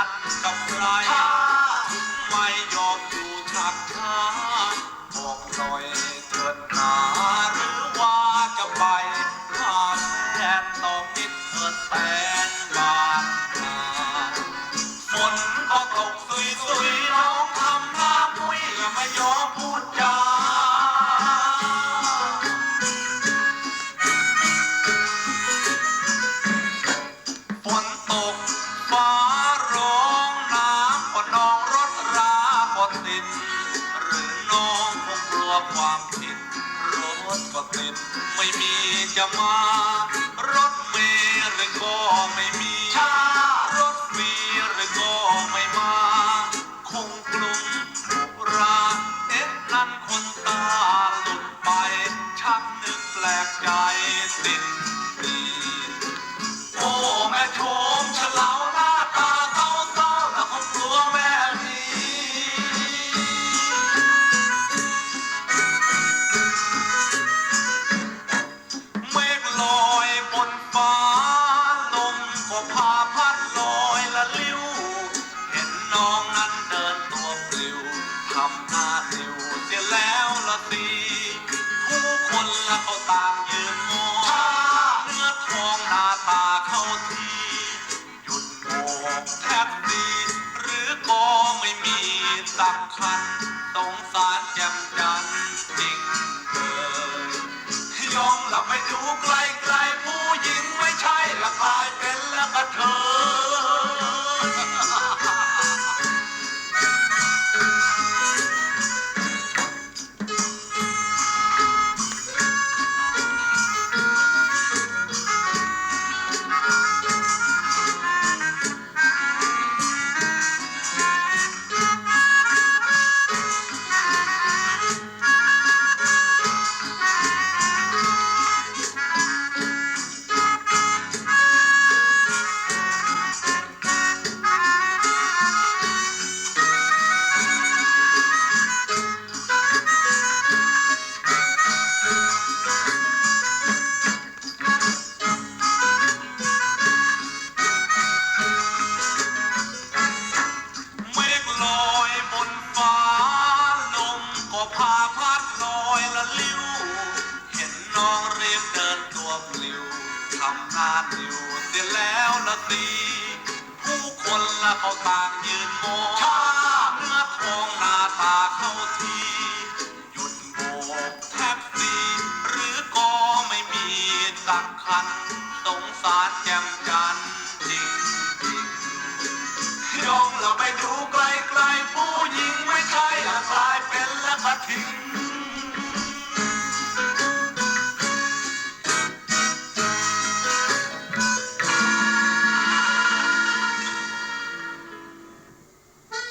ัดกับใครไม่ยอมอยู่ทักทาย ความผิดรถก็ติดไม่มีจะมา สำคัญ สงสารแจ่มจันทร์จริงเกินยอมหลับไปดูไกล พาพัดลอยละลิ้ว เห็นน้องรีบเดินตัวปลิวทำหน้าติวเสียแล้วละตีผู้คนละเขาต่างยืนมองชาเมื่อทองหน้าตาเข้าทีหยุดโบกแท็กซี่หรือก็ไม่มีสักคัน สงสารแจ่มใจ